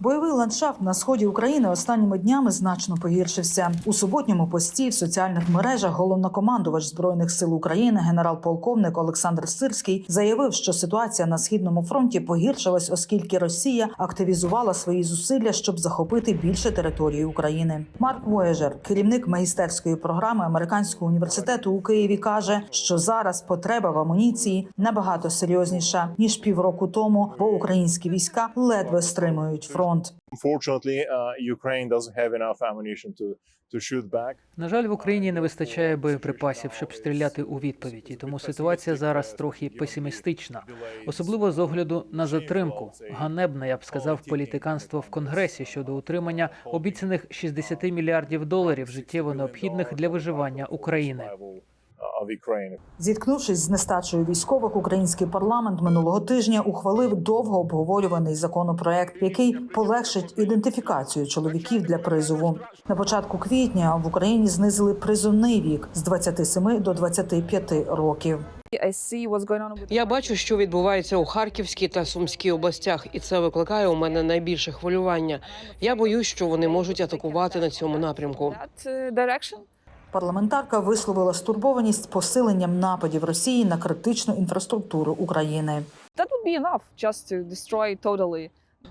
Бойовий ландшафт на сході України останніми днями значно погіршився. У суботньому пості в соціальних мережах головнокомандувач збройних сил України, генерал-полковник Олександр Сирський, заявив, що ситуація на східному фронті погіршилась, оскільки Росія активізувала свої зусилля, щоб захопити більше території України. Марк Воєжер, керівник магістерської програми американського університету у Києві, каже, що зараз потреба в амуніції набагато серйозніша ніж півроку тому, бо українські війська ледве стримують фронт. Unfortunately, uh, Ukraine doesn't have enough ammunition to to shoot back. На жаль, в Україні не вистачає боєприпасів, щоб стріляти у відповідь, і тому ситуація зараз трохи песимістична, особливо з огляду на затримку. Ганебне, я б сказав, політиканство в конгресі щодо утримання обіцяних 60 мільярдів доларів життєво необхідних для виживання України. Survival, uh, of Ukraine. Зіткнувшись з нестачею військових, український парламент минулого тижня ухвалив довго обговорюваний законопроект, який полегшить ідентифікацію чоловіків для призову. На початку квітня в Україні знизили призовний вік з 27 до 25 років. I see what's going on with Я бачу, що відбувається у Харківській та Сумській областях, і це викликає у мене найбільше хвилювання. Я боюсь, що вони можуть атакувати на цьому напрямку. Парламентарка висловила стурбованість посиленням нападів Росії на критичну інфраструктуру України.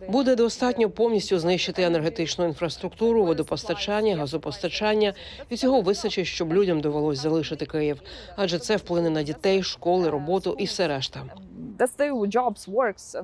Буде достатньо повністю знищити енергетичну інфраструктуру, водопостачання, газопостачання. І цього вистачить, щоб людям довелось залишити Київ, адже це вплине на дітей, школи, роботу і все решта. Their jobs, works.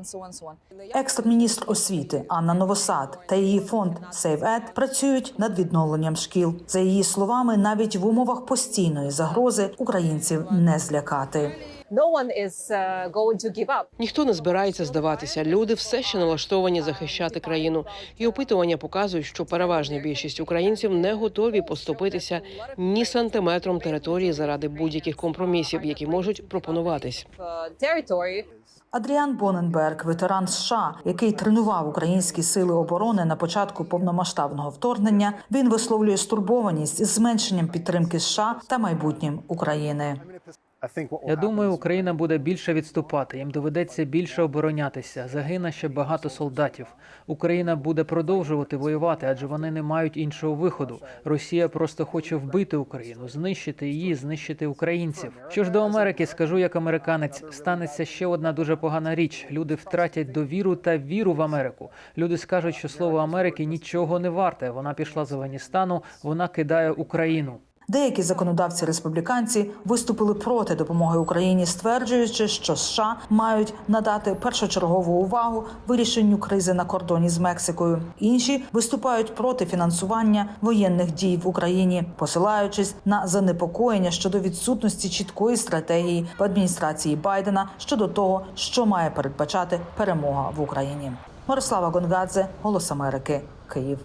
Екс-міністр освіти Анна Новосад та її фонд SaveEd працюють над відновленням шкіл. За її словами, навіть в умовах постійної загрози українців не злякати. No one is uh, going to give up. Ніхто не збирається здаватися. Люди все ще налаштовані захищати країну. І опитування показують, що переважна більшість українців не готові поступитися ні сантиметром території заради будь-яких компромісів, які можуть пропонуватись. Uh, Адріан Боненберг, ветеран США, який тренував українські сили оборони на початку повномасштабного вторгнення, він висловлює стурбованість з зменшенням підтримки США та майбутнім України. Я думаю, Україна буде більше відступати. Їм доведеться більше оборонятися. Загине ще багато солдатів. Україна буде продовжувати воювати, адже вони не мають іншого виходу. Росія просто хоче вбити Україну, знищити її, знищити українців. Що ж до Америки, скажу як американець, станеться ще одна дуже погана річ. Люди втратять довіру та віру в Америку. Люди скажуть, що слово Америки нічого не варте. Вона пішла з Афганістану, вона кидає Україну. Деякі законодавці республіканці виступили проти допомоги Україні, стверджуючи, що США мають надати першочергову увагу вирішенню кризи на кордоні з Мексикою. Інші виступають проти фінансування воєнних дій в Україні, посилаючись на занепокоєння щодо відсутності чіткої стратегії в адміністрації Байдена щодо того, що має передбачати перемога в Україні. Мирослава Гонгадзе, Голос Америки, Київ.